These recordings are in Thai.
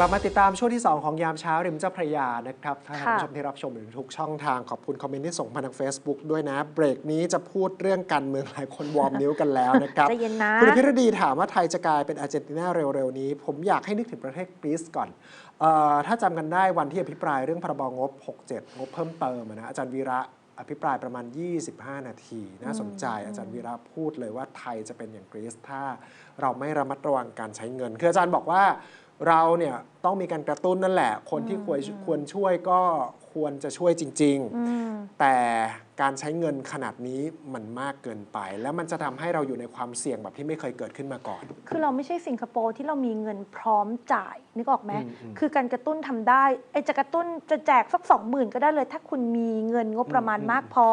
ลับมาติดตามช่วงที่ 2 ของยามเช้าริมเจ้าพระยานะครับท่านค่ะผู้ชมที่รับชมอยู่ทุกช่องทางขอบคุณคอมเมนต์ที่ส่งมาทาง Facebook ด้วยนะ เบรกนี้จะพูดเรื่องการเมืองหลายคนวอร์มนิ้วกันแล้วนะครับใจเย็นนะคุณพิรดีถามว่าไทยจะกลายเป็นอาร์เจนตินาเร็วๆนี้ ผมอยากให้นึกถึงประเทศกรีซก่อนเออถ้าจำกันได้วันที่อภิปรายเรื่องพรบงบ 67 งบเพิ่มเติมอะนะอาจารย์วีระอภิปรายประมาณ 25 นาที น่าสนใจอาจารย์วีระพูดเลยว่าไทยจะเป็นอย่างกรีซถ้าเราไม่ระมัดระวังการใช้เงิน คืออาจารย์บอกว่า เราเนี่ยต้องมีการกระตุ้นนั่นแหละ คนที่ควรควรช่วยก็ ควรจะช่วยจริงๆอืมแต่การใช้เงินขนาดนี้มันมากเกินไป แล้วมันจะทำให้เราอยู่ในความเสี่ยงแบบที่ไม่เคยเกิดขึ้นมาก่อน คือเราไม่ใช่สิงคโปร์ที่เรามีเงินพร้อมจ่ายนึกออกไหมอืมอืมคือการกระตุ้นทำได้ไอ้จะกระตุ้นจะแจกสักสองหมื่นก็ได้เลย ถ้าคุณมีเงินงบประมาณอืมมากพอ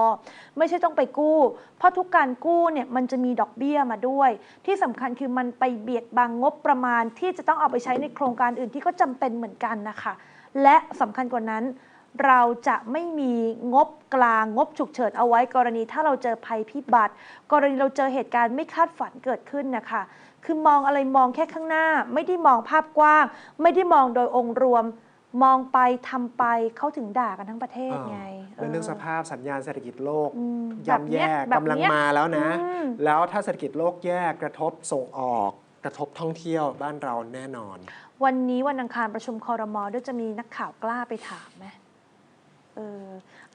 ไม่ใช่ต้องไปกู้ เพราะทุกการกู้เนี่ยมันจะมีดอกเบี้ยมาด้วย ที่สำคัญคือมันไปเบียดบังงบประมาณที่จะต้องเอาไปใช้ในโครงการอื่นที่ก็จำเป็นเหมือนกันนะคะและสำคัญกว่านั้น เราจะไม่มีงบกลางงบฉุกเฉินเอาไว้กรณีถ้าเราเจอภัยพิบัติ กรณีเราเจอเหตุการณ์ไม่คาดฝันเกิดขึ้นนะคะ คือมองอะไรมองแค่ข้างหน้า ไม่ได้มองภาพกว้าง ไม่ได้มองโดยองค์รวม มองไปทำไปเขาถึงด่ากันทั้งประเทศไงเรื่องเรื่องสภาพสัญญาณเศรษฐกิจโลกอืมย่ำแย่แบบเนี้ยกำลังมาแล้วนะอืมแล้วถ้าเศรษฐกิจโลกแย่กระทบส่งออกกระทบท่องเที่ยวบ้านเราแน่นอน วันนี้วันอังคารประชุมคอรมอด้วยจะมีนักข่าวกล้าไปถามไหม เออ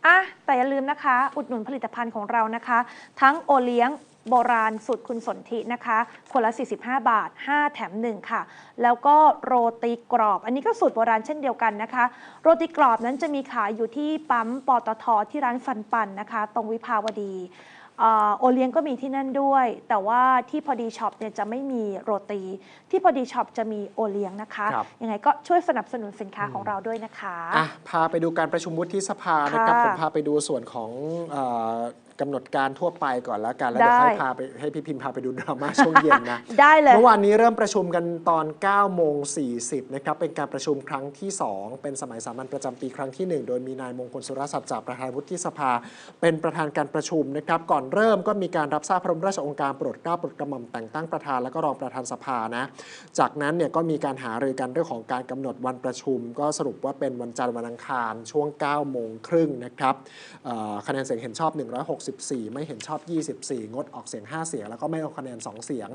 อะแต่อย่าลืมนะคะ อุดหนุนผลิตภัณฑ์ของเรานะคะ ทั้งโอเลี้ยงโบราณสูตรคุณสนธินะคะ คนละ 45 บาท 5 แถม 1 ค่ะ แล้วก็โรตีกรอบ อันนี้ก็สูตรโบราณเช่นเดียวกันนะคะ โรตีกรอบนั้นจะมีขายอยู่ที่ปั๊มปตทที่ร้านฟันปันนะคะ ตรงวิภาวดี โอเลี้ยงก็มีที่นั่นด้วย แต่ว่าที่พอดีช็อปเนี่ยจะไม่มีโรตี ที่พอดีช็อปจะมีโอเลี้ยงนะคะครับ ยังไงก็ช่วยสนับสนุนสินค้าของเราด้วยนะคะ อะพาไปดูการประชุมวุฒิสภานะครับค่ะ ผมพาไปดูส่วนของเอ่อ กำหนดการทั่วไปก่อนแล้วกัน แล้วเดี๋ยวได้ ค่อยพาไปให้พี่พิมพ์พาไปดูดราม่าช่วงเย็นนะ ได้เลย เมื่อวานนี้เริ่มประชุมกันตอน9โมง40นะครับ เป็นการประชุมครั้งที่ 2 เป็นสมัยสามัญประจำปีครั้งที่ 1 โดยมีนายมงคลสุรศักดิ์จากประธานวุฒิสภา เป็นประธานการประชุมนะครับ ก่อนเริ่มก็มีการรับทราบพระบรมราชโองการโปรดเกล้าโปรดกระหม่อมแต่งตั้งประธานและก็รองประธานสภานะ จากนั้นเนี่ยก็มีการหารือกันเรื่องของการกำหนดวันประชุม ก็สรุปว่าเป็นวันจันทร์วันอังคารช่วง9โมงครึ่งนะครับเอ่อคะแนนเสียงเห็นชอบ14 ไม่เห็นชอบ 24 งดออกเสียง 5 เสียง แล้วก็ไม่ลงคะแนน 2 เสียง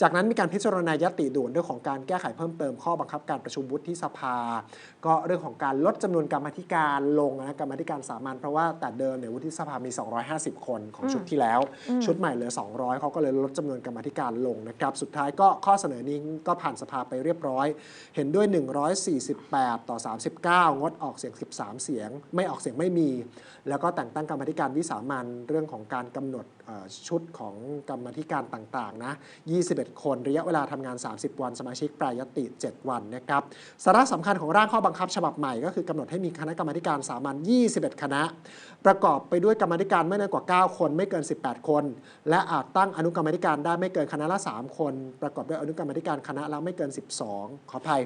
จากนั้นมีการพิจารณายติด่วนเรื่องของการแก้ไขเพิ่มเติมข้อบังคับการประชุมวุฒิสภา ก็เรื่องของการลดจำนวนกรรมธิการลงนะกรรมธิการสามัญเพราะว่าแต่เดิมเนี่ยวุฒิสภามี 250 คนของชุดที่แล้ว ชุดใหม่เหลือ 200เขาก็เลยลดจำนวนกรรมธิการลงนะครับสุดท้ายก็ข้อเสนอนี้ก็ผ่านสภาไปเรียบร้อย เห็นด้วย 148 ต่อ 39 งดออกเสียง 13 เสียง ไม่ออกเสียงไม่มี แล้วก็แต่งตั้งกรรมธิการวิสามันเรื่องของการกำหนดชุดของกรรมธิการต่างๆ นะ 21 คนระยะเวลาทำงาน 30 วัน สมาชิกแปรยติ 7 วันนะครับ สาระสำคัญของร่างข้อบังคับฉบับใหม่ก็คือกำหนดให้มีคณะกรรมธิการสามัญ 21 คณะ ประกอบไปด้วยกรรมธิการไม่น้อยกว่า 9 คน ไม่เกิน 18 คน และอาจตั้งอนุกรรมธิการได้ไม่เกินคณะละ 3 คน ประกอบด้วยอนุกรรมธิการคณะละไม่เกิน 12 ขออภัย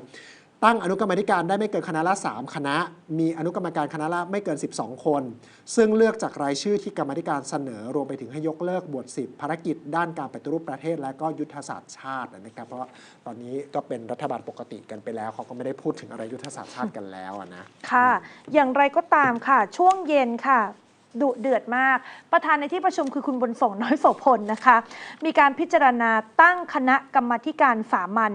ตั้งอนุกรรมธิการได้ไม่เกินคณะละ 3 คณะ มีอนุกรรมการคณะละไม่เกิน 12 คน ซึ่งเลือกจากรายชื่อที่กรรมธิการเสนอ รวมไปถึงให้ยกเลิกบวชสิบภารกิจด้านการปฏิรูปประเทศ และก็ยุทธศาสตร์ชาตินะครับ เพราะตอนนี้ก็เป็นรัฐบาลปกติกันไปแล้ว เขาก็ไม่ได้พูดถึงอะไรยุทธศาสตร์ชาติกันแล้วนะ ค่ะ อย่างไรก็ตามค่ะ ช่วงเย็นค่ะ ดุเดือดมาก ประธานในที่ประชุมคือคุณบุญส่งน้อยโสพลนะคะ มีการพิจารณาตั้งคณะกรรมธิการสามัญ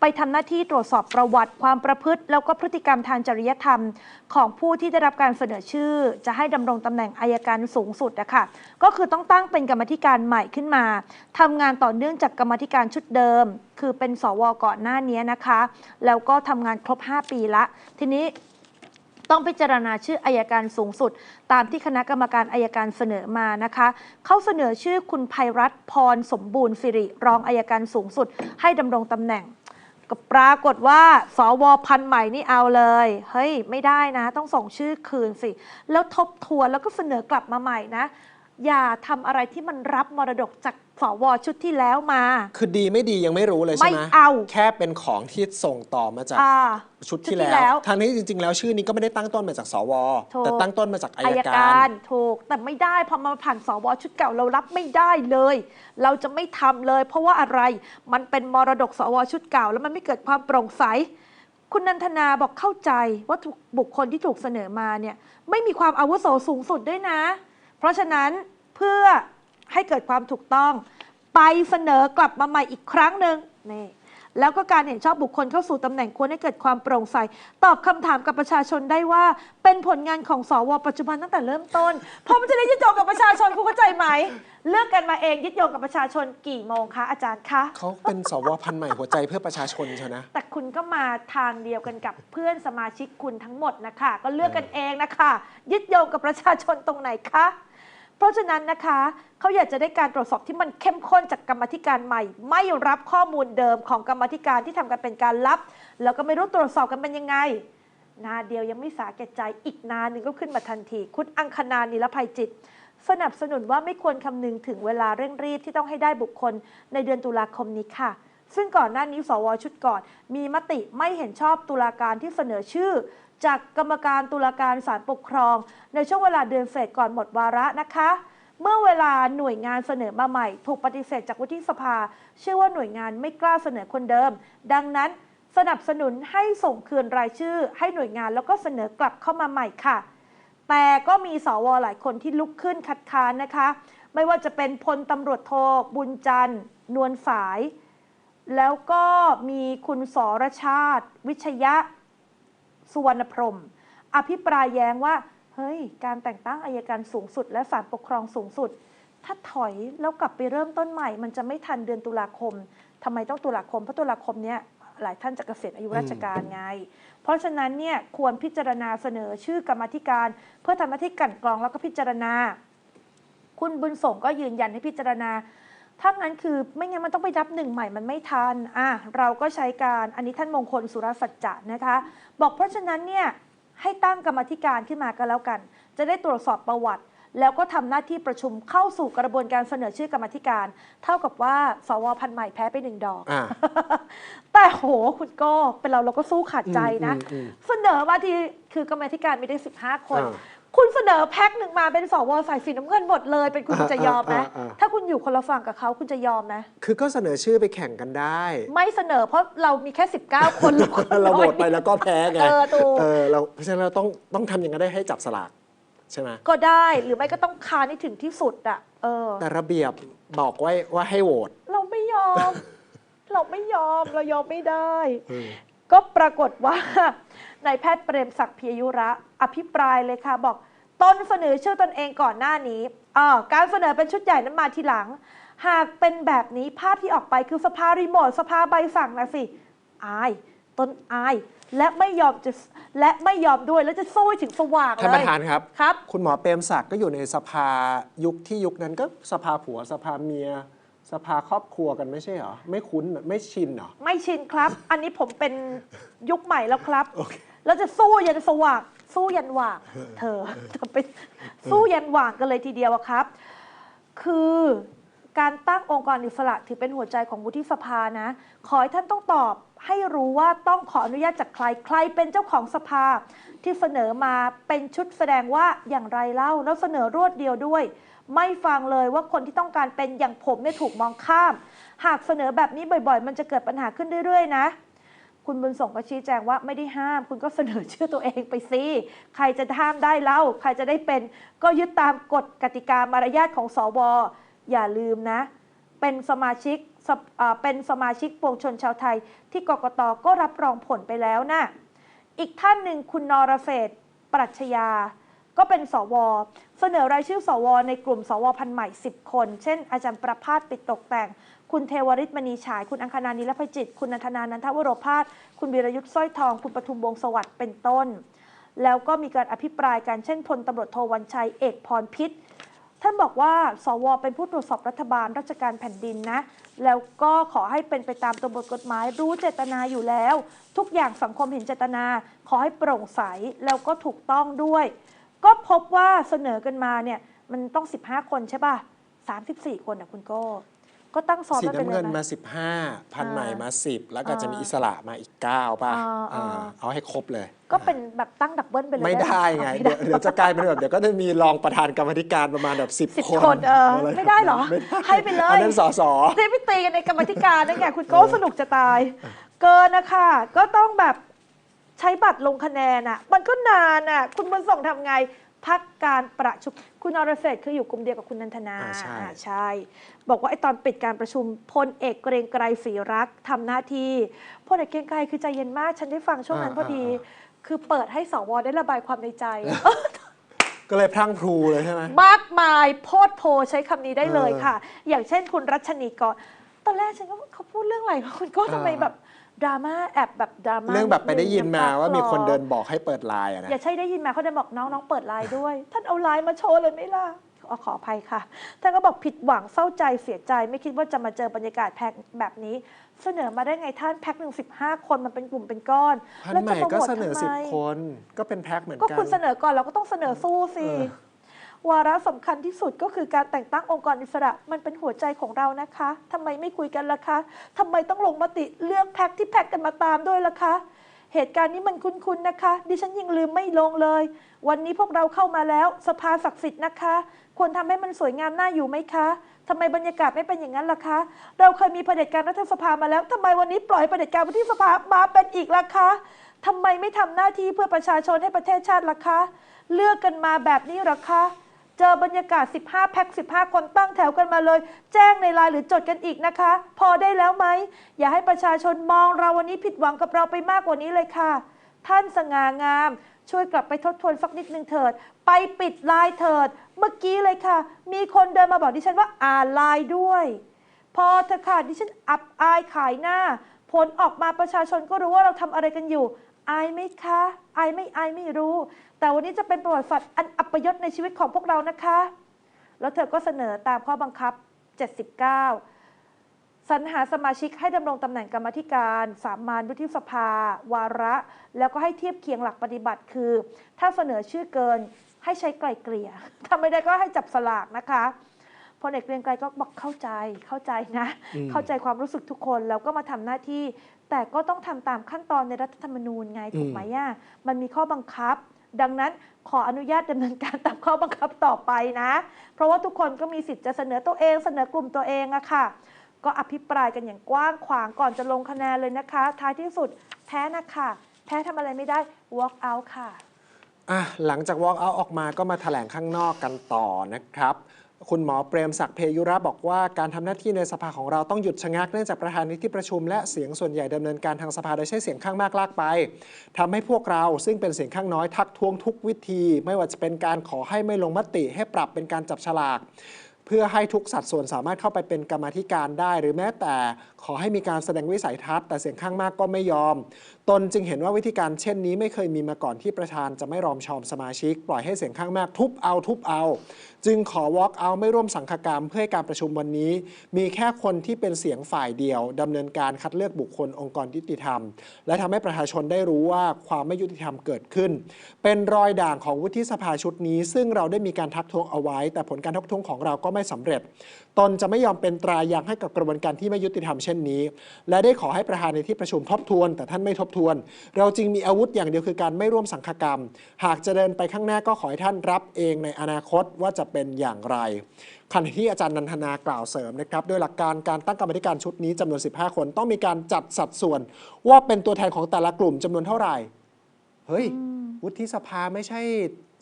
ไปทำหน้าที่ตรวจสอบประวัติความประพฤติ แล้วก็พฤติกรรมทางจริยธรรม ของผู้ที่ได้รับการเสนอชื่อ จะให้ดำรงตำแหน่งอายการสูงสุดนะคะก็คือต้องตั้งเป็นกรรมธิการใหม่ขึ้นมาทำงานต่อเนื่องจากกรรมธิการชุดเดิม คือเป็นสวก่อนหน้านี้นะคะ แล้วก็ทำงานครบ 5 ปีละ ทีนี้ ต้องพิจารณาชื่ออายการสูงสุด ตามที่คณะกรรมการอายการเสนอมานะคะ เขาเสนอชื่อคุณภัยรัตน์พรสมบูรณ์สิริ รองอายการสูงสุด ให้ดำรงตำแหน่งก็ปรากฏว่าสวพันใหม่นี่เอาเลย เฮ้ย ไม่ได้นะ ต้องส่งชื่อคืนสิ แล้วทบทวนแล้วก็เสนอกลับมาใหม่นะ อย่าทำอะไรที่มันรับมรดกจากสวชุดที่แล้วมา คือดีไม่ดียังไม่รู้เลยใช่ไหมไม่เอา แค่เป็นของที่ส่งต่อมาจาก อ่า ชุดชุดที่ที่แล้แล้วว ทางนี้จริง ๆ แล้วชื่อนี้ก็ไม่ได้ตั้งต้นมาจากสว ถูก แต่ตั้งต้นมาจากอาอายยกาการ รถูกแต่ไม่ได้พอมาผ่านสวชุดเก่าเรารับไม่ได้เลย เราจะไม่ทำเลย เพราะว่าอะไรมันเป็นมรดกสวชุดเก่า แล้วมันไม่เกิดความโปร่งใส คุณนันทนาบอกเข้าใจว่าถูกบุคคลที่ถูกเสนอมาเนี่ยไม่มีความอาวุโสสูงสุดด้วยนะ เพราะฉะนั้นเพื่อให้เกิดความถูกต้อง ไปเสนอกลับมาใหม่อีกครั้งหนึ่งนี่ แล้วก็การเห็นชอบบุคคลเข้าสู่ตำแหน่งควรให้เกิดความโปร่งใส ตอบคำถามกับประชาชนได้ว่า เป็นผลงานของสวปัจจุบันตั้งแต่เริ่มต้นเพราะมันจะได้ยึดโยงกับประชาชนคุณเข้าใจไหมเลือกกันมาเองยึดโยงกับประชาชนกี่โมงคะอาจารย์คะเขาเป็นสวพันธุ์ใหม่หัวใจเพื่อประชาชนใช่นะแต่คุณก็มาทางเดียวกันกับเพื่อนสมาชิกคุณทั้งหมดนะคะก็เลือกกันเองนะคะยึดโยงกับประชาชนตรงไหนคะ เพราะฉะนั้นนะคะเขาอยากจะได้การตรวจสอบที่มันเข้มข้นจากกรรมธิการใหม่ ไม่รับข้อมูลเดิมของกรรมธิการที่ทำกันเป็นการลับ แล้วก็ไม่รู้ตรวจสอบกันเป็นยังไง นาเดียวยังไม่สาแก่ใจอีกนาหนึ่งก็ขึ้นมาทันที คุณอังคณานิรภัยจิต สนับสนุนว่าไม่ควรคำนึงถึงเวลาเร่งรีบที่ต้องให้ได้บุคคลในเดือนตุลาคมนี้ค่ะซึ่งก่อนหน้านี้สวชุดก่อน มีมติไม่เห็นชอบตุลาการที่เสนอชื่อ จากกรรมการตุลาการศาลปกครอง ในช่วงเวลาเดือนเศษก่อนหมดวาระนะคะ เมื่อเวลาหน่วยงานเสนอมาใหม่ ถูกปฏิเสธจากวุฒิสภา เชื่อว่าหน่วยงานไม่กล้าเสนอคนเดิม ดังนั้นสนับสนุนให้ส่งคืนรายชื่อ ให้หน่วยงานแล้วก็เสนอกลับเข้ามาใหม่ค่ะ แต่ก็มีสวหลายคนที่ลุกขึ้นคัดค้านนะคะ ไม่ว่าจะเป็นพลตำรวจโทบุญจันทร์ นวลฝาย แล้วก็มีคุณสรชาติ วิชยะ สุวรรณพรมอภิปรายแย้งว่า เฮ้ย การแต่งตั้งอายการสูงสุด และศาลปกครองสูงสุด ถ้าถอยแล้วกลับไปเริ่มต้นใหม่ มันจะไม่ทันเดือนตุลาคมทำไมต้องตุลาคม เพราะตุลาคมเนี้ยหลายท่านจะเกษียณอายุราชการไง เพราะฉะนั้นเนี่ยควรพิจารณาเสนอชื่อกรรมาธิการ เพื่อทำหน้าที่กันกรองแล้วก็พิจารณา คุณบุญส่งก็ยืนยันให้พิจารณา ถ้างั้นคือไม่งั้นมันต้องไปรับหนึ่งใหม่มันไม่ทันอะเราก็ใช้การอันนี้ท่านมงคลสุรสัจจะนะคะ บอกเพราะฉะนั้นเนี่ยให้ตั้งกรรมาธิการขึ้นมาก็แล้วกัน จะได้ตรวจสอบประวัติ แล้วก็ทำหน้าที่ประชุมเข้าสู่กระบวนการเสนอชื่อกรรมาธิการ เท่ากับว่าสวพันธุ์ใหม่แพ้ไปหนึ่งดอกอ่าแต่โหคุณก็เป็นเราเราก็สู้ขาดใจนะอืมอืมเสนอมาทีคือกรรมาธิการไม่ได้ 15 คนอ่า คุณเสนอแพ็คหนึ่งมาเป็นสวสายสีน้ำเงินหมดเลย เป็นคุณอ่าจะยอมไหมอ่าอ่า ถ้าคุณอยู่คนละฝั่งกับเขาคุณจะยอมไหมคือก็เสนอชื่อไปแข่งกันได้ไม่เสนอเพราะเรามีแค่ 19 คนเราก็เราโหวตไปแล้วก็แพ้ไงเออถูก เออเราเพราะฉะนั้นเราต้องต้องทำอย่างนั้นได้ให้จับสลากใช่ไหมก็ได้หรือไม่ก็ต้องคานให้ถึงที่สุดอะเออ แต่ระเบียบบอกไว้ว่าให้โหวต เราไม่ยอม เราไม่ยอม เรายอมไม่ได้เออก็ปรากฏว่า นายแพทย์เปรมศักดิ์เพียยุระ อภิปรายเลยค่ะ บอกตนเสนอชื่อตนเองก่อนหน้านี้อ่าการเสนอเป็นชุดใหญ่นั้นมาทีหลัง หากเป็นแบบนี้ภาพที่ออกไปคือสภารีโมทสภาใบสั่งนะสิ อายตนอายและไม่ยอมจะและไม่ยอมด้วยแล้วจะสู้ให้ถึงสว่างเลยท่านประธานครับครับ คุณหมอเปรมศักดิ์ก็อยู่ในสภายุคที่ยุคนั้นก็สภาผัวสภาเมียสภาครอบครัวกันไม่ใช่เหรอ ไม่คุ้นเหรอไม่ชินเหรอ ไม่ชินครับ อันนี้ผมเป็นยุคใหม่แล้วครับโอเค แล้วจะสู้ยันสว่างสู้ยันหว่างเธอเธอไปสู้ยันหว่างกันเลยทีเดียวอะครับ คือการตั้งองค์กรอิสระถือเป็นหัวใจของวุฒิสภานะ ขอให้ท่านต้องตอบให้รู้ว่าต้องขออนุญาตจากใครใครเป็นเจ้าของสภา ที่เสนอมาเป็นชุดแสดงว่าอย่างไรเล่า แล้วเสนอรวดเดียวด้วย ไม่ฟังเลยว่าคนที่ต้องการเป็นอย่างผมเนี่ยถูกมองข้าม หากเสนอแบบนี้บ่อย ๆ มันจะเกิดปัญหาขึ้นเรื่อยๆ นะ คุณบุญส่งก็ชี้แจงว่าไม่ได้ห้าม คุณก็เสนอชื่อตัวเองไปสิใครจะห้ามได้เล่า ใครจะได้เป็น ก็ยึดตามกฎกติกามารยาทของสวอย่าลืมนะ เป็นสมาชิกเป็นสมาชิกปวงชนชาวไทย ที่กกตก็รับรองผลไปแล้วนะอีกท่านหนึ่งคุณนรเฟศปรัชญาก็เป็นสว เสนอรายชื่อสว ในกลุ่มสวพันใหม่ 10 คน เช่น อาจารย์ประพาสปิดตกแต่ง คุณเทวริศมณีฉาย คุณอังคณานิรภัยจิต คุณนันทนานันทวโรพาสคุณวีรยุทธ์สร้อยทอง คุณปทุมวงศ์สวัสดิ์เป็นต้น แล้วก็มีการอภิปรายกันเช่นพลตำรวจโทวันชัยเอกพรพิษท่านบอกว่า สว เป็นผู้ตรวจสอบรัฐบาลราชการแผ่นดินนะ แล้วก็ขอให้เป็นไปตามตัวบทกฎหมายรู้เจตนาอยู่แล้ว ทุกอย่างสังคมเห็นเจตนา ขอให้โปร่งใสแล้วก็ถูกต้องด้วย ก็พบว่าเสนอกันมาเนี่ย มันต้อง 15 คนใช่ป่ะ 34 คนอะคุณโก้ ก็ตั้งซ้อมสีไว้เป็นน้ำเงินไงมานะ15 พันใหม่มา 10 แล้วก็อ่าจะมีอิสระมาอีก 9 ป่ะอ่าอ่า อ่าเอาให้ครบเลยก็เป็นแบบตั้งดับเบิลไปเลยไม่ได้ไงม่เดี๋ยวเดี๋ยวจะกลายเป็นแบบเดี๋ยวก็จะมีรองประธานกรรมาธิการประมาณแบบสิบ10 คนคนเอออะรไม่ได้เหรอไม่ได้ให้ไปเลย อันนั้นสอสอได้ไปตีกันในกรรมาธิการนั่นไงคุณโก้สนุกจะตาย เกินนะคะ ก็ต้องแบบใช้บัตรลงคะแนนอะ มันก็นานอะ คุณบุญส่งทำไงพักการประชุม คุณอรเศรษฐ์คืออยู่กลุ่มเดียวกับคุณนันทนาอ่าใช่ อ่าใช่ บอกว่าไอ้ตอนปิดการประชุมพลเอกเกรงไกรศรีรักษ์ทำหน้าที่พลเอกเกรงไกรคือใจเย็นมาก ฉันได้ฟังช่วงนั้นพอดี คือเปิดให้สวได้ระบายความในใจ ก็เลยพรั่งพรูเลยใช่ไหม มากมายโพดโพใช้คำนี้ได้เลยเออค่ะ อย่างเช่นคุณรัชนีกรตอนแรกฉันก็เขาพูดเรื่องอะไร คุณก็ทำไมเออแบบ ดราม่าแอบแบบดราม่าเรื่องแบบไปได้ยินมาว่ามีคนเดินนบอกให้เปิดไลน์อะนะอย่าใช่ได้ยินมาเขาเดินบอกน้องน้องเปิดไลน์ด้วย ท่านเอาไลน์มาโชว์เลยไหมล่ะขอขออภัยค่ะ ท่านก็บอกผิดหวังเศร้าใจเสียใจไม่คิดว่าจะมาเจอบรรยากาศแพ็คแบบนี้ เสนอมาได้ไงท่านแพ็คหนึ่งสิบห้าคนมันเป็นกลุ่มเป็นก้อนพันแล้วใหจะม่โปรก็โมทเสนอทำสิบไมคน ก็เป็นแพ็คเหมือนก็กันคุณเสนอก่อนเราก็ต้องเสนอสู้สิเออ วาระสำคัญที่สุดก็คือการแต่งตั้งองค์กรอิสระ มันเป็นหัวใจของเรานะคะทำไมไม่คุยกันล่ะคะทำไมต้องลงมติเลือกแพ็คที่แพ็คกันมาตามด้วยล่ะคะ เหตุการณ์นี้มันคุ้นๆนะคะ ดิฉันยังลืมไม่ลงเลย วันนี้พวกเราเข้ามาแล้ว สภาศักดิ์สิทธิ์นะคะ ควรทำให้มันสวยงามน่าอยู่ไหมคะทำไมบรรยากาศไม่เป็นอย่างนั้นล่ะคะ เราเคยมีเผด็จการรัฐสภามาแล้วทำไมวันนี้ปล่อยเผด็จการวุฒิสภามาเป็นอีกล่ะคะทำไมไม่ทำหน้าที่เพื่อประชาชนให้ประเทศชาติล่ะคะ เลือกกันมาแบบนี้เหรอคะ เจอบรรยากาศ 15 แพ็ค 15 คนตั้งแถวกันมาเลย แจ้งในไลน์หรือจดกันอีกนะคะ พอได้แล้วไหม อย่าให้ประชาชนมองเราวันนี้ผิดหวังกับเราไปมากกว่านี้เลยค่ะ ท่านสง่างาม ช่วยกลับไปทบทวนสักนิดนึงเถิด ไปปิดไลน์เถิด เมื่อกี้เลยค่ะ มีคนเดินมาบอกดิฉันว่าอ่านไลน์ด้วย พอเธอะค่ะดิฉันอับอายขายหน้า ผลออกมาประชาชนก็รู้ว่าเราทำอะไรกันอยู่ อายไหมคะ อายไม่อายไม่รู้ แต่วันนี้จะเป็นประวัติศาสตร์อันอัปยศในชีวิตของพวกเรานะคะ แล้วเธอก็เสนอตามข้อบังคับ 79 สรรหาสมาชิกให้ดำรงตำแหน่งกรรมาธิการ สามัญวุฒิสภา วาระ แล้วก็ให้เทียบเคียงหลักปฏิบัติคือ ถ้าเสนอชื่อเกินให้ใช้ไกลเกลี่ยถ้าไม่ได้ก็ให้จับสลากนะคะพลเอกเกรียงไกรก็บอกเข้าใจเข้าใจนะอืมเข้าใจความรู้สึกทุกคนแล้วก็มาทำหน้าที่ แต่ก็ต้องทำตามขั้นตอนในรัฐธรรมนูญไงถูกไหมอะมันมีข้อบังคับ ดังนั้นขออนุญาตดำเนินการตามข้อบังคับต่อไปนะ เพราะว่าทุกคนก็มีสิทธิ์จะเสนอตัวเอง เสนอกลุ่มตัวเองอะค่ะ ก็อภิปรายกันอย่างกว้างขวางก่อนจะลงคะแนนเลยนะคะ ท้ายที่สุดแพ้นะคะแพ้ทำอะไรไม่ได้ walk out ค่ะ อะหลังจาก walk out ออกมาก็มาแถลงข้างนอกกันต่อนะครับ คุณหมอเปรมศักดิ์เพยุระบอกว่าการทำหน้าที่ในสภาของเราต้องหยุดชะงักเนื่องจากประธานในที่ประชุมและเสียงส่วนใหญ่ดำเนินการทางสภาโดยใช้เสียงข้างมากลากไปทำให้พวกเราซึ่งเป็นเสียงข้างน้อยทักท้วงทุกวิธี ไม่ว่าจะเป็นการขอให้ไม่ลงมติให้ปรับเป็นการจับฉลากเพื่อให้ทุกสัดส่วนสามารถเข้าไปเป็นกรรมธิการได้ หรือแม้แต่ขอให้มีการแสดงวิสัยทัศน์แต่เสียงข้างมากก็ไม่ยอมตนจึงเห็นว่าวิธีการเช่นนี้ไม่เคยมีมาก่อนที่ประธานจะไม่รอมชอมสมาชิก ปล่อยให้เสียงข้างมากทุบเอาทุบเอา จึงขอ walk out ไม่ร่วมสังฆกรรม เพื่อให้การประชุมวันนี้ มีแค่คนที่เป็นเสียงฝ่ายเดียวดำเนินการคัดเลือกบุคคลองค์กรยุติธรรม และทำให้ประชาชนได้รู้ว่าความไม่ยุติธรรมเกิดขึ้น เป็นรอยด่างของวุฒิสภาชุดนี้ ซึ่งเราได้มีการทักท้วงเอาไว้ แต่ผลการทักท้วงของเราก็ไม่สำเร็จ ตนจะไม่ยอมเป็นตรายางให้กับกระบวนการที่ไม่ยุติธรรมเช่นนี้ และได้ขอให้ประธานในที่ประชุมทบทวน แต่ท่านไม่ทบทวน เราจึงมีอาวุธอย่างเดียวคือการไม่ร่วมสังฆกรรม หากจะเดินไปข้างหน้าก็ขอให้ท่านรับเองในอนาคตว่าจะเป็นอย่างไรขณะที่อาจารย์นันทนากล่าวเสริมนะครับโดยหลักการการตั้งกรรมธิการชุดนี้จำนวน 15 คน ต้องมีการจัดสัดส่วน ว่าเป็นตัวแทนของแต่ละกลุ่มจำนวนเท่าไหร่ เฮ้ย วุฒิสภาไม่ใช่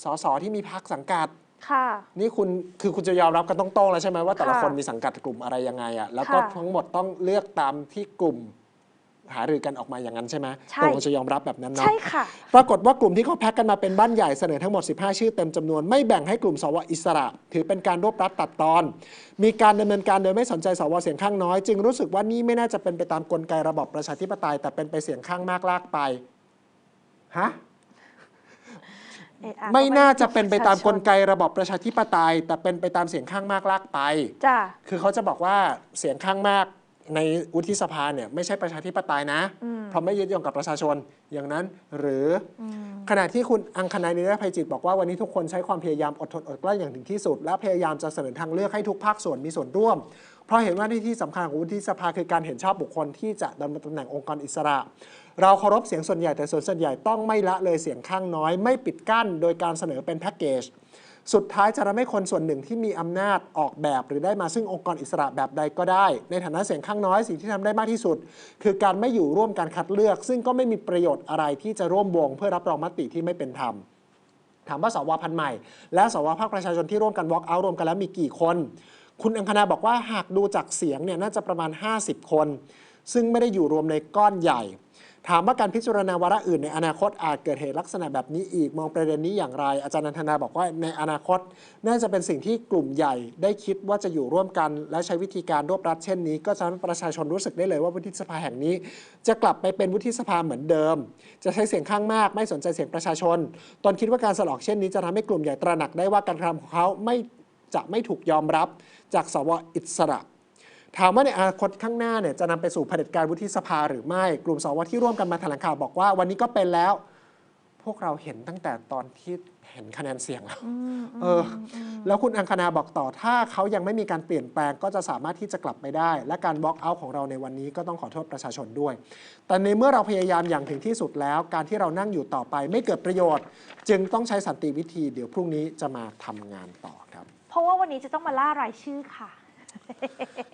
สสที่มีพักสังกัดค่ะ นี่คุณคือคุณจะยอมรับกันต้องโต้งแล้วใช่ไหมว่าแต่ละค่ะคนมีสังกัดกลุ่มอะไรยังไงอะแล้วก็ค่ะทั้งหมดต้องเลือกตามที่กลุ่ม หารือกันออกมาอย่างนั้นใช่ไหมใช่ตกลงจะยอมรับแบบนั้นเนาะใช่ค่ะ ปรากฏว่ากลุ่มที่เขาแพ็กกันมาเป็นบ้านใหญ่เสนอทั้งหมด 15 ชื่อเต็มจำนวนไม่แบ่งให้กลุ่มสวอิสระ ถือเป็นการรวบรัดตัดตอน มีการดำเนินการโดยไม่สนใจสวเสียงข้างน้อยจึงรู้สึกว่านี่ไม่น่าจะเป็นไปตามกลไกระบอบประชาธิปไตย แต่เป็นไปเสียงข้างมากลากไปฮะเอะอะไม่ก็น่าจะเป็นไปตามกลประชชไกระบอบประชาธิปไตย แต่เป็นไปตามเสียงข้างมากลากไปจ้ะคือเขาจะบอกว่าเสียงข้างมาก ในวุฒิสภาเนี่ยไม่ใช่ประชาธิปไตยนะอืมเพราะไม่ยึดโยงกับประชาชนอย่างนั้นหรืออมขณะที่คุณอังคณานิรภัยจิตบอกว่าวันนี้ทุกคนใช้ความพยายามอดทนอดกลั้นอย่างถึงที่สุด และพยายามจะเสนอทางเลือกให้ทุกภาคส่วนมีส่วนร่วม เพราะเห็นว่าหน้าที่สำคัญของวุฒิสภาคือการเห็นชอบบุคคลที่จะดำรงตำแหน่งองค์กรอิสระ เราเคารพเสียงส่วนใหญ่แต่ส่วนส่วนใหญ่ต้องไม่ละเลยเสียงข้างน้อย ไม่ปิดกั้น โดยการเสนอเป็นแพ็กเกจ สุดท้ายจะทำให้คนส่วนหนึ่งที่มีอำนาจออกแบบ หรือได้มาซึ่งองค์กรอิสระแบบใดก็ได้ ในฐานะเสียงข้างน้อยสิ่งที่ทำได้มากที่สุด คือการไม่อยู่ร่วมการคัดเลือก ซึ่งก็ไม่มีประโยชน์อะไรที่จะร่วมวง เพื่อรับรองมติที่ไม่เป็นธรรมถามว่าสวพันธุ์ใหม่ และสวภาคประชาชนที่ร่วมกัน walk out รวมกันแล้วมีกี่คน คุณอังคณาบอกว่าหากดูจากเสียงเนี่ยน่าจะประมาณ 50 คน ซึ่งไม่ได้อยู่รวมในก้อนใหญ่ ถามว่าการพิจารณาวาระอื่นในอนาคตอาจเกิดเหตุลักษณะแบบนี้อีกมองประเด็นนี้อย่างไร อาจารย์นันทนาบอกว่าในอนาคต น่าจะเป็นสิ่งที่กลุ่มใหญ่ได้คิดว่าจะอยู่ร่วมกัน และใช้วิธีการรวบรัดเช่นนี้ ก็จะทำให้ประชาชนรู้สึกได้เลยว่าวุฒิสภาแห่งนี้ จะกลับไปเป็นวุฒิสภาเหมือนเดิม จะใช้เสียงข้างมาก ไม่สนใจเสียงประชาชน ตอนคิดว่าการสลอกเช่นนี้จะทำให้กลุ่มใหญ่ตระหนักได้ว่าการกระทำของเขาไม่จะไม่ถูกยอมรับจากสวอิสระ ถามว่าในอนาคตข้างหน้าเนี่ยจะนำไปสู่เผด็จการวุฒิสภาหรือไม่ กลุ่มสวที่ร่วมกันมาแถลงข่าวบอกว่าวันนี้ก็เป็นแล้ว พวกเราเห็นตั้งแต่ตอนที่เห็นคะแนนเสียงแล้วเออ แล้วคุณอังคณาบอกต่อถ้าเขายังไม่มีการเปลี่ยนแปลงก็จะสามารถที่จะกลับไปได้ และการ walk out ของเราในวันนี้ก็ต้องขอโทษประชาชนด้วย แต่ในเมื่อเราพยายามอย่างถึงที่สุดแล้ว การที่เรานั่งอยู่ต่อไปไม่เกิดประโยชน์ จึงต้องใช้สันติวิธี เดี๋ยวพรุ่งนี้จะมาทำงานต่อครับ เพราะว่าวันนี้จะต้องมาล่ารายชื่อค่ะ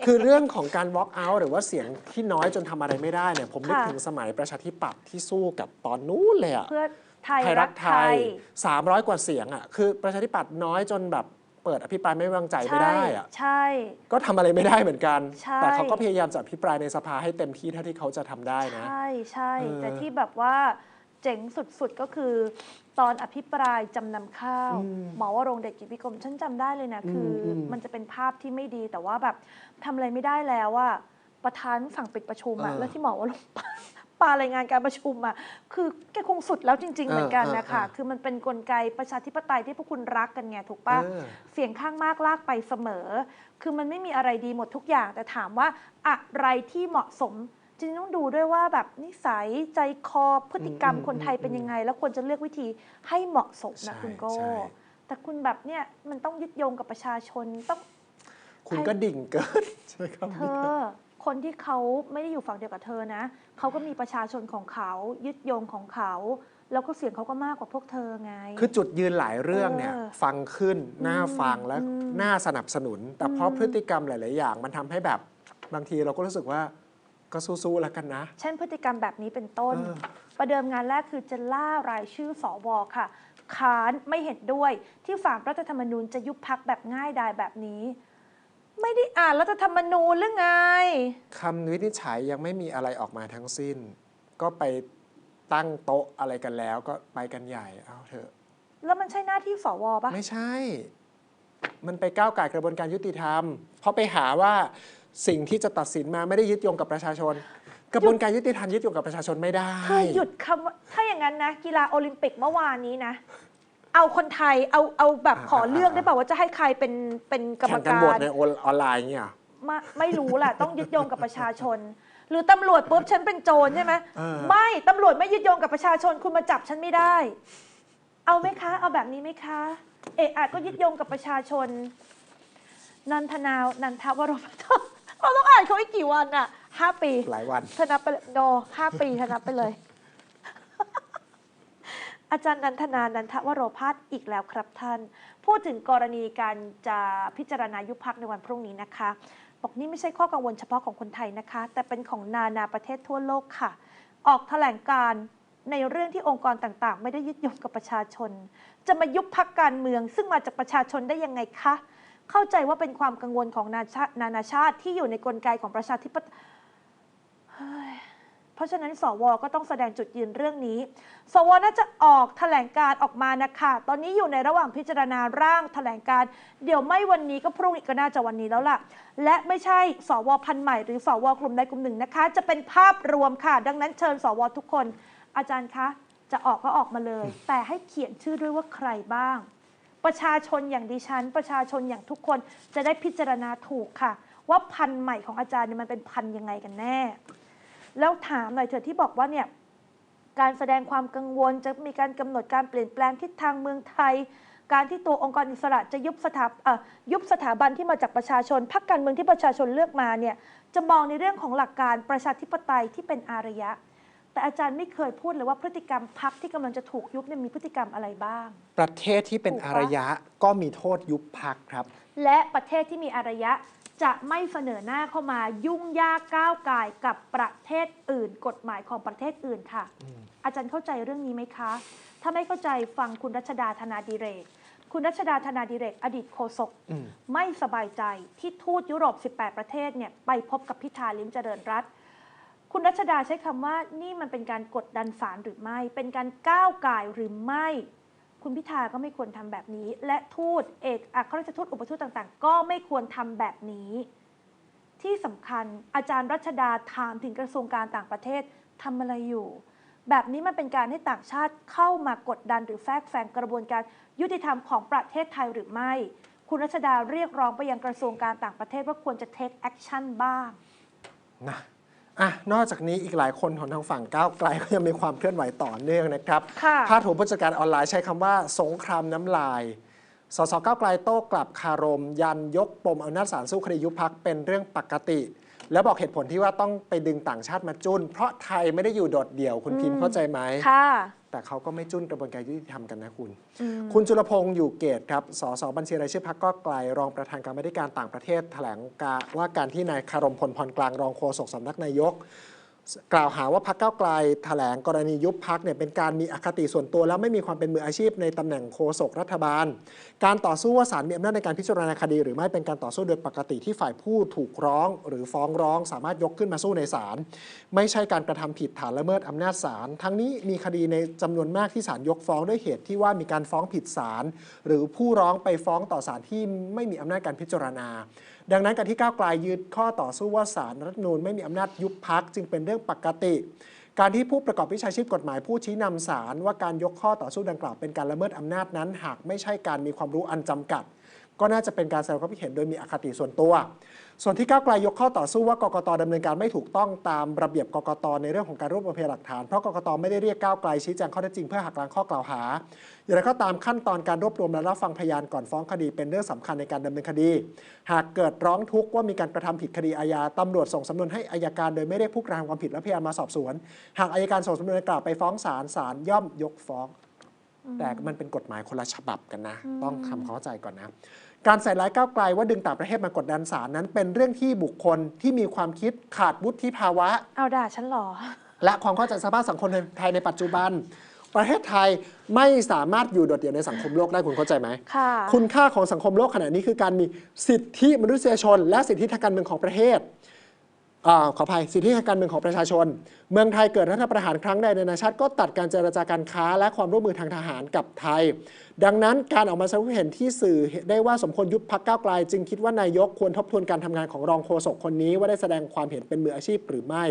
คือเรื่องของการ walk out หรือว่าเสียงที่น้อยจนทำอะไรไม่ได้เนี่ยผมนึกค่ะ ถึงสมัยประชาธิปัตย์ที่สู้กับตอนนู้นเลยอะ เพื่อไทยไทยรัรักกไทไทย ย 300 กว่าเสียงอะคือประชาธิปัตย์น้อยจนแบบเปิดอภิปรายไม่ไว้วางใจไม่ได้อะใช่ ก็ทำอะไรไม่ได้เหมือนกัน ใช่ แต่เขาก็พยายามจะอภิปรายในสภาให้เต็มที่เท่าที่เขาจะทำได้นะ ใช่ใช่ เออ แต่ที่แบบว่า เจ๋งสุดๆก็คือ ตอนอภิปรายจำนำข้าว อืมหมอวรงค์เดชกิจวิกรมฉันจำได้เลยนะ คืออมมันจะเป็นภาพที่ไม่ดีแต่ว่าแบบทำอะไรไม่ได้แล้วว่าประธานสั่งปิดประชุมอะเออแล้วที่หมอวรงค์ ปารายงานการประชุมอะคือแกคงสุดแล้วจริง ๆ เหมือนกันนะคะเออเออ คือมันเป็นกลไกประชาธิปไตยที่พวกคุณรักกันไงถูกปะ เออ เสียงข้างมากลากไปเสมอ คือมันไม่มีอะไรดีหมดทุกอย่าง แต่ถามว่าอะไรที่เหมาะสม จริงๆต้องดูด้วยว่าแบบนิสัยใจคอพฤติกรรมอืมคนไทยเป็นยังไง แล้วควรจะเลือกวิธีให้เหมาะสมนะใช่คุณโก้ใช่แต่คุณแบบเนี่ยมันต้องยึดโยงกับประชาชนต้อง คุณก็ดิ่งเกินใช่ไหมครับเธอคนที่เขาไม่ได้อยู่ฝั่งเดียวกับเธอนะเขาก็มีประชาชนของเขายึดโยงของเขา แล้วก็เสียงเขาก็มากกว่าพวกเธอไง คือจุดยืนหลายเรื่องเนี่ยเออฟังขึ้นน่าฟังและอืมน่าสนับสนุน แต่เพราะอืมพฤติกรรมหลาย ๆ อย่าง มันทำให้แบบบางทีเราก็รู้สึกว่า ก็สู้ๆแล้วกันนะ เช่นพฤติกรรมแบบนี้เป็นต้นเออประเดิมงานแรกคือจะล่ารายชื่อสวค่ะค้านไม่เห็นด้วยที่ฝ่ารัฐธรรมนูญจะยุบพักแบบง่ายดายแบบนี้ ไม่ได้อ่านรัฐธรรมนูญหรือไงคำวินิจฉัยยังไม่มีอะไรออกมาทั้งสิ้น ก็ไปตั้งโต๊ะอะไรกันแล้วก็ไปกันใหญ่เอาเถอะ แล้วมันใช่หน้าที่สวปะไม่ใช่ มันไปก้าวไก่ายกระบวนการยุติธรรม เพราะไปหาว่า สิ่งที่จะตัดสินมาไม่ได้ยึดโยงกับประชาชน กระบวนการยุติธรรมยึดโยงกับประชาชนไม่ได้คือหยุดคำว่าถ้าอย่างนั้นนะ กีฬาโอลิมปิกเมื่อวานนี้นะ เอาคนไทยเอาเอาแบบขอเลือกได้เปล่าว่าจะให้ใครเป็นเป็นกรรมแข่งกันกาโหวตร ในออนไลน์เงี้ยไม่ไม่รู้แหละ ต้องยึดโยงกับประชาชน หรือตำรวจปุ๊บฉันเป็นโจรใช่ไหมเออ ไม่ ตำรวจไม่ยึดโยงกับประชาชนคุณมาจับฉันไม่ได้ เอาไหมคะ เอาแบบนี้ไหมคะ เอะอะก็ยึดโยงกับประชาชน นันทนาวนันทวรพ เราต้องอ่านเขาอีกกี่วันอะห้าปีหลายวันเธอนับไปเลยโนห้าปีเธอนับไปเลย อาจารย์นันทนานันทวโรพาสอีกแล้วครับท่าน พูดถึงกรณีการจะพิจารณายุบพักในวันพรุ่งนี้นะคะ บอกนี่ไม่ใช่ข้อกังวลเฉพาะของคนไทยนะคะ แต่เป็นของนานาประเทศทั่วโลกค่ะ ออกแถลงการณ์ในเรื่องที่องค์กรต่างๆ ไม่ได้ยึดโยงกับประชาชน จะมายุบพักการเมือง ซึ่งมาจากประชาชนได้ยังไงคะ เข้าใจว่าเป็นความกังวลของนาชานานาชาติที่อยู่ในกลไกของประชาธิปไตยเพราะฉะนั้นสวก็ต้องแสดงจุดยืนเรื่องนี้ สวน่าจะออกแถลงการออกมานะคะ ตอนนี้อยู่ในระหว่างพิจารณาร่างแถลงการ เดี๋ยวไม่วันนี้ก็พรุ่งนี้ก็น่าจะวันนี้แล้วล่ะ และไม่ใช่สวพันใหม่หรือสวกลุ่มใดกลุ่มหนึ่งนะคะ จะเป็นภาพรวมค่ะ ดังนั้นเชิญสวทุกคน อาจารย์คะ จะออกก็ออกมาเลย แต่ให้เขียนชื่อด้วยว่าใครบ้าง ประชาชนอย่างดิฉัน ประชาชนอย่างทุกคนจะได้พิจารณาถูกค่ะ ว่าพันธุ์ใหม่ของอาจารย์เนี่ยมันเป็นพันธุ์ยังไงกันแน่ แล้วถามหน่อยเถอะที่บอกว่าเนี่ยการแสดงความกังวลจะมีการกำหนดการเปลี่ยนแปลงทิศทางเมืองไทย การที่ตัวองค์กรอิสระจะยุบสถาเอ่อยุบสถาบันที่มาจากประชาชนพรรคการเมืองที่ประชาชนเลือกมาเนี่ยจะมองในเรื่องของหลักการประชาธิปไตยที่เป็นอารยะ แต่อาจารย์ไม่เคยพูดเลยว่าพฤติกรรมพักที่กำลังจะถูกยุบเนี่ยมีพฤติกรรมอะไรบ้าง ประเทศที่เป็นถูกปะอารยะก็มีโทษยุบพักครับ และประเทศที่มีอารยะจะไม่เสนอหน้าเข้ามายุ่งยากก้าวไก่ายกับประเทศอื่น กฎหมายของประเทศอื่นค่ะอาจารย์เข้าใจเรื่องนี้ไหมคะ ถ้าไม่เข้าใจฟังคุณรัชดาธนาดิเรก คุณรัชดาธนาดิเรก อดีตโฆษกอืมไม่สบายใจที่ทูตยุโรป 18 ประเทศเนี่ยไปพบกับพิธาลิ้มเจริญรัตน์ คุณรัชดาใช้คำว่านี่มันเป็นการกดดันศาลหรือไม่ เป็นการก้าวไก่หรือไม่ คุณพิธาก็ไม่ควรทำแบบนี้ และทูตเอกอัครราชทูตอุปทูตต่างๆ ก็ไม่ควรทำแบบนี้ ที่สำคัญอาจารย์รัชดาถามถึงกระทรวงการต่างประเทศทำอะไรอยู่ แบบนี้มันเป็นการให้ต่างชาติเข้ามากดดันหรือแทรกแซงกระบวนการยุติธรรมของประเทศไทยหรือไม่ คุณรัชดาเรียกร้องไปยังกระทรวงการต่างประเทศว่าควรจะ take action บ้างนะ อะนอกจากนี้อีกหลายคนของทางฝั่งก้าวไกลก็ยังมีความเคลื่อนไหวต่อเนื่องนะครับค่ะพาดหัวผู้จัดการออนไลน์ใช้คำว่า สงครามน้ำลาย สสก้าวไกลโต้กลับคารม ยันยกปมอำนาจศาลสู้คดียุบพักเป็นเรื่องปกติ แล้วบอกเหตุผลที่ว่าต้องไปดึงต่างชาติมาจุนเพราะไทยไม่ได้อยู่โดดเดี่ยวคุณพิมพ์เข้าใจไหมค่ะ แต่เขาก็ไม่จุนกระบวนการยุติธรรมกันนะคุณอืมคุณจุลพงศ์อยู่เกตครับสสบัญชีรายชื่อพักก็ไกลรองประธานการบธิการต่างประเทศแถลงการว่าการที่นายคารมพลพรกลางรองโฆษกสำนักนายก กล่าวหาว่าพักเก้าไกลแถลงกรณียุบพักเนี่ยเป็นการมีอคติส่วนตัว แล้วไม่มีความเป็นมืออาชีพในตำแหน่งโฆษกรัฐบาล การต่อสู้ว่าศาลมีอำนาจในการพิจารณาคดี หรือไม่เป็นการต่อสู้โดยปกติที่ฝ่ายผู้ถูกร้อง หรือฟ้องร้อง สามารถยกขึ้นมาสู้ในศาลไม่ใช่การกระทำผิดฐานละเมิดอำนาจศาลทั้งนี้มีคดีในจำนวนมากที่ศาลยกฟ้องด้วยเหตุที่ว่ามีการฟ้องผิดศาลหรือผู้ร้องไปฟ้องต่อศาลที่ไม่มีอำนาจการพิจารณา ดังนั้นการที่ก้าวไกลยืดข้อต่อสู้ว่าสารรัฐนูนไม่มีอำนาจยุบพักจึงเป็นเรื่องปกติ การที่ผู้ประกอบวิชาชีพกฎหมายผู้ชี้นำสารว่าการยกข้อต่อสู้ดังกล่าวเป็นการละเมิดอำนาจนั้น หากไม่ใช่การมีความรู้อันจำกัด ก็น่าจะเป็นการแสดงความคิดเห็นโดยมีอคติส่วนตัว ส่วนที่ก้าวไกลยกข้อต่อสู้ว่ากกตดำเนินการไม่ถูกต้องตามระเบียบกกตในเรื่องของการรวบรวมพยานหลักฐานเพราะกกตไม่ได้เรียกก้าวไกลชี้แจงข้อเท็จจริงเพื่อหักล้างข้อกล่าวหา อย่างไรก็ตามขั้นตอนการรวบรวมและรับฟังพยานก่อนฟ้องคดีเป็นเรื่องสำคัญในการดำเนินคดี หากเกิดร้องทุกข์ว่ามีการกระทำผิดคดีอาญาตำรวจส่งสำนวนให้อายการโดยไม่ได้ผู้กระทำความผิดและพยานมาสอบสวน หากอายการส่งสำนวนกล่าวไปฟ้องศาลศาลย่อมยกฟ้อง แต่มันเป็นกฎหมายคนละฉบับกันนะ ต้องทำความเข้าใจก่อนนะ การใส่ร้ายก้าวไกลว่าดึงต่างประเทศมากดดันศาลนั้น เป็นเรื่องที่บุคคลที่มีความคิดขาดวุฒิภาวะ เอาด่าฉันเหรอ และความเข้าใจสภาพสังคมไทยในปัจจุบัน ประเทศไทยไม่สามารถอยู่โดดเดี่ยวในสังคมโลกได้คุณเข้าใจไหมค่ะคุณค่าของสังคมโลกขณะนี้คือการมีสิทธิมนุษยชน และสิทธิทางการเมืองของประเทศ อขออภัยสิทธิทางการเมืองของประชาชน เมืองไทยเกิดรัฐประหารครั้งใดในนาชาติก็ตัดการเจรจาการค้าและความร่วมมือทางทหารกับไทย ดังนั้นการออกมาแสดงความเห็นที่สื่อได้ว่าสมควรยุบพักก้าวไกล จึงคิดว่านายกควรทบทวนการทำงานของรองโฆษกคนนี้ว่าได้แสดงความเห็นเป็นมืออาชีพหรือไม่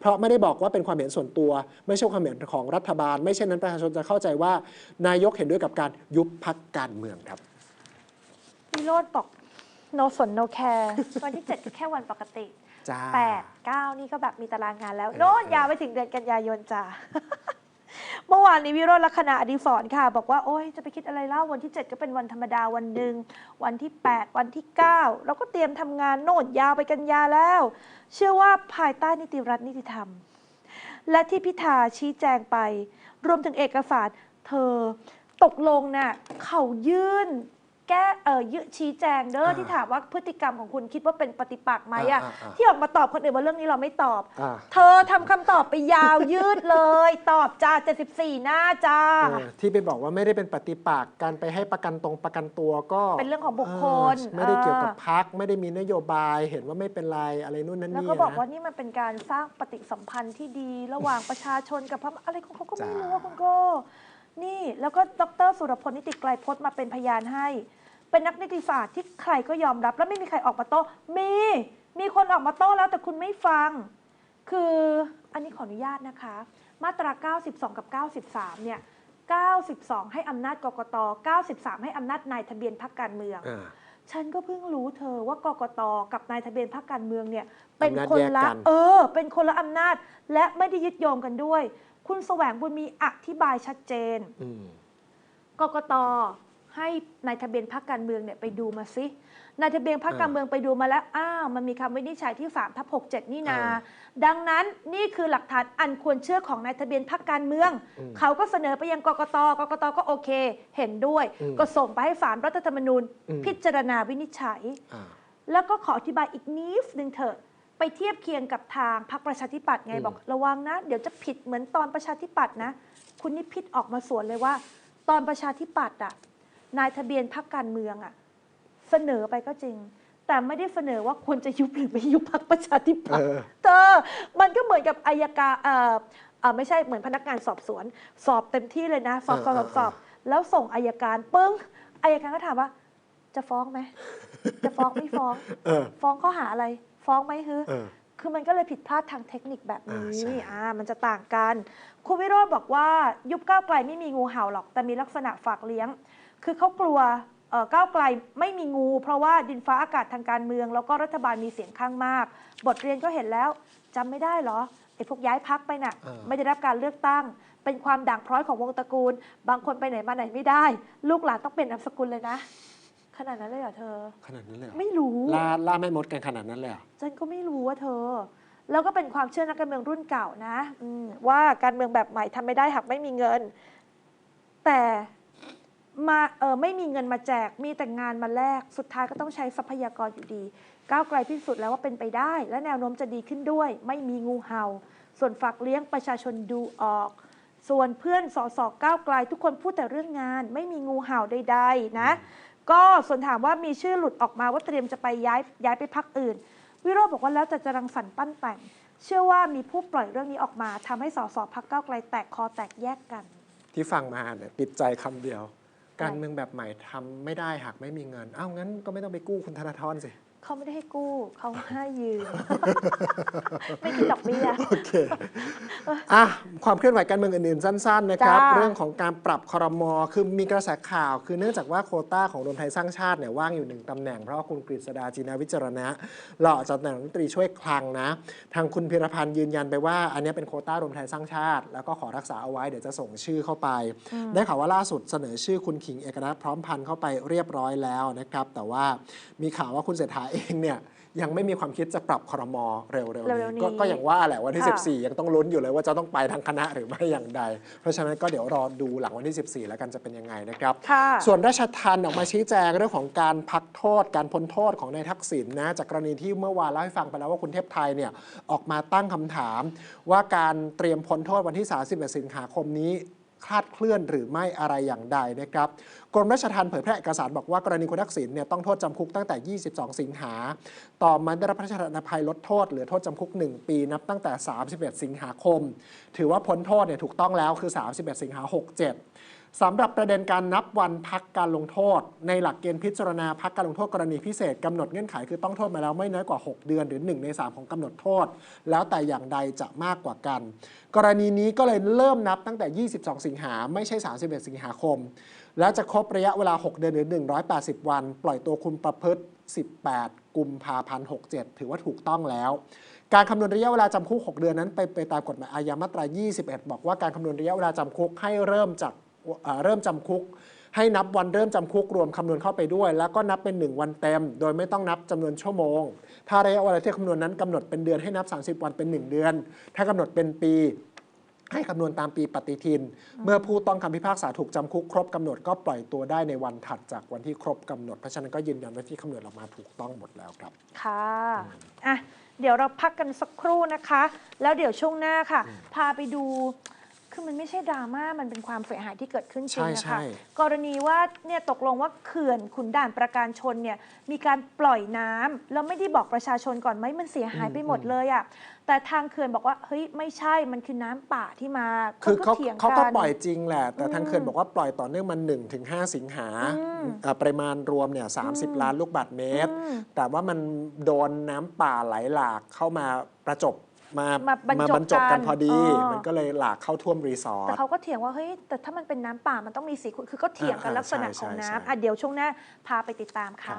เพราะไม่ได้บอกว่าเป็นความเห็นส่วนตัว ไม่ใช่ความเห็นของรัฐบาล ไม่เช่นนั้นประชาชนจะเข้าใจว่า นายกเห็นด้วยกับการยุบพักการเมืองครับวิโรธบอก no สน no care วันที่7ก็แค่วันปกติ จ้า8 9นี่ก็แบบมีตารางงานแล้ว โน่นยาวไปถึงเดือนกันยายนจ้าเมื่อวานนี้วิโรจน์ลักษณะอดีศรค่ะ บอกว่า โอ้ยจะไปคิดอะไรเล่าวันที่ 7 ก็เป็นวันธรรมดาวันหนึ่งวันที่ 8 วันที่ 9 เราก็เตรียมทำงานโน่นยาวไปกันยาแล้ว เชื่อว่าภายใต้นิติรัฐนิติธรรม และที่พิธาชี้แจงไป รวมถึงเอกสารเธอตกลงน่ะเขายื่น แก้เออยื่นชี้แจงเด้ออ่าที่ถามว่าพฤติกรรมของคุณคิดว่าเป็นปฏิปักษ์ไหมอะอ่าอ่าอ่าที่ออกมาตอบคนอื่นว่าเรื่องนี้เราไม่ตอบ อ่า เธอทำคำตอบไปยาวยืดเลย ตอบจ้า74 หน้าจ้า เออที่ไปบอกว่าไม่ได้เป็นปฏิปักษ์การไปให้ประกันตรงประกันตัวก็เป็นเรื่องของบุคคลเออไม่ได้เกี่ยวกับเออ พักไม่ได้มีนโยบายเห็นว่าไม่เป็นไรอะไรนู่นนั่นแล้วนี่ก็บอกนะว่านี่มันเป็นการสร้างปฏิสัมพันธ์ที่ดี ระหว่างประชาชนกับพระอะไรของเขาก็ไม่จ้ารู้ว่าคุณโก้ นี่แล้วก็ดรสุรพลนิติไกรพจน์มาเป็นพยานให้ เป็นนักนิติศาสตร์ที่ใครก็ยอมรับ แล้วไม่มีใครออกมาโต้มี มีคนออกมาโต้แล้วแต่คุณไม่ฟัง คืออันนี้ขออนุญาตนะคะ มาตรา 92 กับ 93 เนี่ย 92 ให้อำนาจกกต 93 ให้อำนาจนายทะเบียนพรรคการเมืองอ่าฉันก็เพิ่งรู้เธอว่ากกต กับนายทะเบียนพรรคการเมืองเนี่ย เป็นอำนาจคนแยกละกันเออ เป็นคนละอำนาจ และไม่ได้ยึดโยงกันด้วย คุณแสวงบุญมีอธิบายชัดเจนอืมกกตให้นายทะเบียนพรรคการเมืองเนี่ยไปดูมาซินายทะเบียนพรรคการเมืองไปดูมาแล้ว อ้าว มันมีคำวินิจฉัยที่3ทับ67 นี่นาเออดังนั้นนี่คือหลักฐานอันควรเชื่อของนายทะเบียนพรรคการเมืองอืมเขาก็เสนอไปยังกกตกกตก็โอเค เห็นด้วยอืมก็ส่งไปให้ศาลรัฐธรรมนูญอืมพิจารณาวินิจฉัยอ่าแล้วก็ขออธิบายอีกนิดนึงเถอะ ไปเทียบเคียงกับทางพรรคประชาธิปัตย์ไงอืมบอกระวังนะ เดี๋ยวจะผิดเหมือนตอนประชาธิปัตย์นะ คุณนิพิษออกมาสวนเลยว่า ตอนประชาธิปัตย์อะนายทะเบียนพรรคการเมืองอะเสนอไปก็จริง แต่ไม่ได้เสนอว่าควรจะยุบหรือไม่ยุบพรรคประชาธิปัตย์เออเธอมันก็เหมือนกับอายการเอ่อเอ่อไม่ใช่เหมือนพนักงานสอบสวน สอบเต็มที่เลยนะ สอบสอบสอบสอบ แล้วส่งอายการปึ้งอายการก็ถามว่า จะฟ้องไหมจะฟ้องไม่ฟ้องเออฟ้องข้อหาอะไร ฟ้องไหมฮึเออคือมันก็เลยผิดพลาดทางเทคนิคแบบนี้อ่าใช่อ่ามันจะต่างกัน คุณวิโรจน์บอกว่ายุบก้าวไกลไม่มีงูเห่าหรอก แต่มีลักษณะฝากเลี้ยง คือเขากลัวเอ่อก้าวไกลไม่มีงู เพราะว่าดินฟ้าอากาศทางการเมือง แล้วก็รัฐบาลมีเสียงข้างมาก บทเรียนก็เห็นแล้วจำไม่ได้เหรอไอ้พวกย้ายพักไปน่ะเออไม่ได้รับการเลือกตั้ง เป็นความด่างพร้อยของวงตระกูล บางคนไปไหนมาไหนไม่ได้ ลูกหลานต้องเป็นนามสกุลเลยนะ ขนาดนั้นเลยเหรอเธอ ขนาดนั้นเลยเหรอไม่รู้ล่าล่าแม่มดกันขนาดนั้นเลยเหรอฉันก็ไม่รู้ว่าเธอ แล้วก็เป็นความเชื่อนักการเมืองรุ่นเก่านะอืมว่าการเมืองแบบใหม่ทำไม่ได้หากไม่มีเงิน แต่มาเออไม่มีเงินมาแจกมีแต่งานมาแลกสุดท้ายก็ต้องใช้ทรัพยากรอยู่ดี ก้าวไกลพิสูจน์แล้วว่าเป็นไปได้ และแนวโน้มจะดีขึ้นด้วย ไม่มีงูเห่า ส่วนฝากเลี้ยงประชาชนดูออก ส่วนเพื่อนสสก้าวไกล ทุกคนพูดแต่เรื่องงาน ไม่มีงูเห่าใดๆนะ ก็ส่วนถามว่ามีชื่อหลุดออกมาว่าเตรียมจะไปย้ายย้ายไปพักอื่น วิโรจน์บอกว่าแล้วแต่จะรังสรรค์ปั้นแต่ง เชื่อว่ามีผู้ปล่อยเรื่องนี้ออกมาทำให้สสพักเก้าไกลแตกคอแตกแยกกัน ที่ฟังมาเนี่ยติดใจคำเดียว การเมืองแบบใหม่ทำไม่ได้หากไม่มีเงิน เอ้างั้นก็ไม่ต้องไปกู้คุณธนาธรสิ เขาไม่ได้ให้กู้เขาให้ยืม ไม่คิดดอกเบี้ยโอเคอะความเคลื่อนไหวการเมืองอื่นๆ สั้น ๆ นะครับ จ้า เรื่องของการปรับคอรมอคือมีกระแสข่าว คือเนื่องจากว่าโควต้าของรวมไทยสร้างชาติเนี่ยว่างอยู่หนึ่งตำแหน่ง เพราะว่าคุณกฤษดาจีนาวิจารณะหล่อจากตำแหน่งรัฐมนตรีช่วยคลังนะ ทางคุณพิรพันธ์ยืนยันไปว่า อันเนี้ยเป็นโควต้ารวมไทยสร้างชาติ แล้วก็ขอรักษาเอาไว้เดี๋ยวจะส่งชื่อเข้าไป ได้ข่าวว่าล่าสุดเสนอชื่อคุณขิงเอกนัทพร้อมพันธ์เข้าไปเรียบร้อยแล้วนะครับ แต่ว่ามีข่าวว่าคุณเศรษฐาเองเนี่ยยังไม่มีความคิดจะปรับคอรมอเร็วๆเร็นี้วๆนี้ก็ก็อย่างว่าแหละวันที่ค่ะ14 ยังต้องลุ้นอยู่เลยว่าจะต้องไปทางคณะหรือไม่อย่างใด เพราะฉะนั้นก็เดี๋ยวรอดูหลังวันที่ 14 แล้วกันจะเป็นยังไงนะครับ ค่ะ ส่วนราชทันออกมาชี้แจงเรื่องของการพักโทษ การพ้นโทษของนายทักษิณนะจากกรณีที่เมื่อวานเล่าให้ฟังไปแล้วว่าคุณเทพไทยเนี่ยออกมาตั้งคำถาม ว่าการเตรียมพ้นโทษวันที่ 31 สิงหาคมนี้ คลาดเคลื่อนหรือไม่อะไรอย่างใดนะครับกรมราชทัณฑ์เผยแพร่เอกสารบอกว่ากรณีคุณทักษิณเนี่ยต้องโทษจำคุกตั้งแต่ 22 สิงหา ต่อมาได้รับพระราชทานอภัยลดโทษเหลือโทษจำคุก 1 ปีนับตั้งแต่ 31 สิงหาคม ถือว่าพ้นโทษเนี่ยถูกต้องแล้วคือ 31 สิงหา 67 สำหรับประเด็นการนับวันพักการลงโทษ ในหลักเกณฑ์พิจารณาพักการลงโทษกรณีพิเศษกำหนดเงื่อนไขคือต้องโทษมาแล้วไม่น้อยกว่า 6 เดือนหรือ 1 ใน 3 ของกำหนดโทษ แล้วแต่อย่างใดจะมากกว่ากัน กรณีนี้ก็เลยเริ่มนับตั้งแต่ 22 สิงหาไม่ใช่ 31 สิงหาคม แล้วจะครบระยะเวลา 6 เดือนหรือ 180 วัน ปล่อยตัวคุณประพฤติ 18 กุมภาพันธ์67 ถือว่าถูกต้องแล้วการคำนวณระยะเวลาจำคุก 6 เดือนนั้นไปไปตามกฎหมายอาญามาตรา 21 บอกว่าการคำนวณระยะเวลาจำคุกให้เริ่มจาก เอ่อเริ่มจำคุก ให้นับวันเริ่มจำคุกรวมคำนวณเข้าไปด้วย แล้วก็นับเป็น 1 วันเต็ม โดยไม่ต้องนับจำนวนชั่วโมง ถ้าระยะเวลาที่คำนวณนั้นกำหนดเป็นเดือนให้นับ 30 วันเป็น 1 เดือน ถ้ากำหนดเป็นปีให้คำนวณตามปีปฏิทิน เมื่อผู้ต้องคำพิพากษาถูกจำคุกครบกำหนดก็ปล่อยตัวได้ในวันถัดจากวันที่ครบกำหนด เพราะฉะนั้นก็ยืนยันว่าที่คำนวณออกมาถูกต้องหมดแล้วครับ ค่ะอะ เดี๋ยวเราพักกันสักครู่นะคะ แล้วเดี๋ยวช่วงหน้าค่ะ พาไปดู คือมันไม่ใช่ดราม่ามันเป็นความเสียหายที่เกิดขึ้นจริงนะใช่คะใช่กรณีว่าเนี่ยตกลงว่าเขื่อนขุนด่านประการชนเนี่ยมีการปล่อยน้ำแล้วไม่ได้บอกประชาชนก่อนไหมมันเสียหายไปหมดเลยอะ่ะแต่ทางเขื่อนบอกว่าเฮ้ยไม่ใช่มันคือน้ำป่าที่มาคือเขาถียงเขาก็นปล่อยจริงแหละ แต่ทางอืมเขื่อนบอกว่าปล่อยต่อเนื่องมา1ถึง5สิงหาอืมอ่าปริมาณรวมเนี่ย30ล้านลูกบาศก์เมตรอืมแต่ว่ามันโดนน้ำป่าไหลหลากเข้ามาประจบ มามาบรรจบบรรจบกันกันพอดีอ๋อมันก็เลยหลากเข้าท่วมรีสอร์แต่ท เขาก็เถียงว่าเฮ้ยแต่ถ้ามันเป็นน้ำป่ามันต้องมีสีขุ่นคือก็เถียงกันอ่าลักษณะใช่ของใช่น้ำใช่อะเดี๋ยวช่วงหน้าพาไปติดตามค่ะ